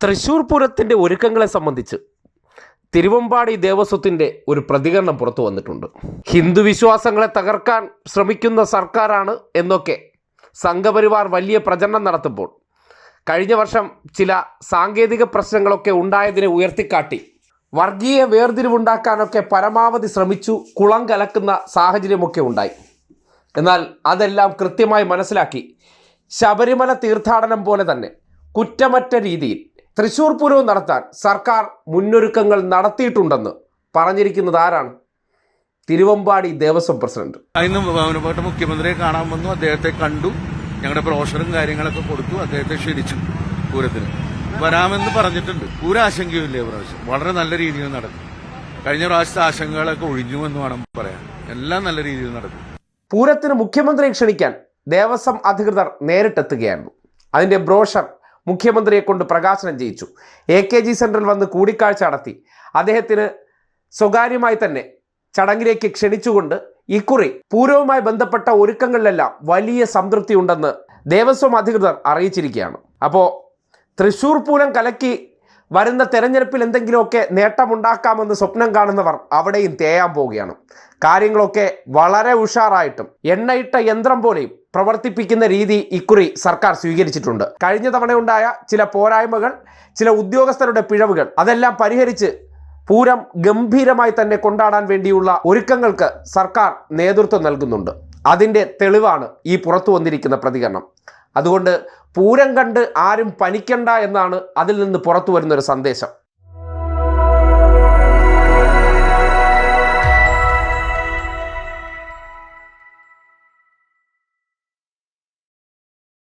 തൃശൂർ പൂരത്തിന്റെ ഒരുക്കങ്ങളെ സംബന്ധിച്ച് തിരുവമ്പാടി ദേവസ്വത്തിന്റെ ഒരു പ്രതികരണം പുറത്തു വന്നിട്ടുണ്ട്. ഹിന്ദു വിശ്വാസങ്ങളെ തകർക്കാൻ ശ്രമിക്കുന്ന സർക്കാരാണ് എന്നൊക്കെ സംഘപരിവാർ വലിയ പ്രചരണം നടത്തുമ്പോൾ കഴിഞ്ഞ വർഷം ചില സാങ്കേതിക പ്രശ്നങ്ങളൊക്കെ ഉണ്ടായതിനെ ഉയർത്തിക്കാട്ടി വർഗീയ വേർതിരിവുണ്ടാക്കാനൊക്കെ പരമാവധി ശ്രമിച്ചു കുളം കലക്കുന്ന സാഹചര്യമൊക്കെ ഉണ്ടായി. എന്നാൽ അതെല്ലാം കൃത്യമായി മനസ്സിലാക്കി ശബരിമല തീർത്ഥാടനം പോലെ തന്നെ കുറ്റമറ്റ രീതിയിൽ തൃശൂർ പൂരവും നടത്താൻ സർക്കാർ മുന്നൊരുക്കങ്ങൾ നടത്തിയിട്ടുണ്ടെന്ന് പറഞ്ഞിരിക്കുന്നത് ആരാണ്? തിരുവമ്പാടി ദേവസ്വം പ്രസിഡന്റ്. ഇന്ന് ബഹുമാനപ്പെട്ട മുഖ്യമന്ത്രിയെ കാണാൻ വന്നു. അദ്ദേഹത്തെ കണ്ടു. ഞങ്ങളുടെ ബ്രോഷറും കാര്യങ്ങളൊക്കെ കൊടുത്തു. അദ്ദേഹത്തെ ക്ഷണിച്ചു പൂരത്തിന്. വരാമെന്ന് പറഞ്ഞിട്ടുണ്ട്. പൂര ആശങ്കയുമില്ല പ്രാവശ്യം. വളരെ നല്ല രീതിയിൽ നടക്കും. കഴിഞ്ഞ പ്രാവശ്യത്തെ ആശങ്കകളൊക്കെ ഒഴിഞ്ഞു എന്ന് വേണം പറയാൻ. എല്ലാം നല്ല രീതിയിൽ നടക്കും. പൂരത്തിന് മുഖ്യമന്ത്രിയെ ക്ഷണിക്കാൻ ദേവസ്വം അധികൃതർ നേരിട്ടെത്തുകയായിരുന്നു. അതിന്റെ ബ്രോഷർ മുഖ്യമന്ത്രിയെ കൊണ്ട് പ്രകാശനം ചെയ്യിച്ചു. എ കെ ജി സെന്ററിൽ വന്ന് കൂടിക്കാഴ്ച നടത്തി. അദ്ദേഹത്തിന് സ്വകാര്യമായി തന്നെ ചടങ്ങിലേക്ക് ക്ഷണിച്ചുകൊണ്ട് ഇക്കുറി പൂരവുമായി ബന്ധപ്പെട്ട ഒരുക്കങ്ങളിലെല്ലാം വലിയ സംതൃപ്തി ഉണ്ടെന്ന് ദേവസ്വം അധികൃതർ അറിയിച്ചിരിക്കുകയാണ്. അപ്പോൾ തൃശൂർ പൂരം കലക്കി വരുന്ന തെരഞ്ഞെടുപ്പിൽ എന്തെങ്കിലുമൊക്കെ നേട്ടമുണ്ടാക്കാമെന്ന് സ്വപ്നം കാണുന്നവർ അവിടെയും തേയാൻ പോവുകയാണ്. കാര്യങ്ങളൊക്കെ വളരെ ഉഷാറായിട്ടും എണ്ണയിട്ട യന്ത്രം പോലെയും പ്രവർത്തിപ്പിക്കുന്ന രീതി ഇക്കുറി സർക്കാർ സ്വീകരിച്ചിട്ടുണ്ട്. കഴിഞ്ഞ തവണയുണ്ടായ ചില പോരായ്മകൾ ചില ഉദ്യോഗസ്ഥരുടെ പിഴവുകൾ അതെല്ലാം പരിഹരിച്ച് പൂരം ഗംഭീരമായി തന്നെ കൊണ്ടാടാൻ വേണ്ടിയുള്ള ഒരുക്കങ്ങൾക്ക് സർക്കാർ നേതൃത്വം നൽകുന്നുണ്ട്. അതിന്റെ തെളിവാണ് ഈ പുറത്തു വന്നിരിക്കുന്ന പ്രതികരണം. അതുകൊണ്ട് പൂരം കണ്ട് ആരും പനിക്കണ്ട എന്നാണ് അതിൽ നിന്ന് പുറത്തു വരുന്നൊരു സന്ദേശം.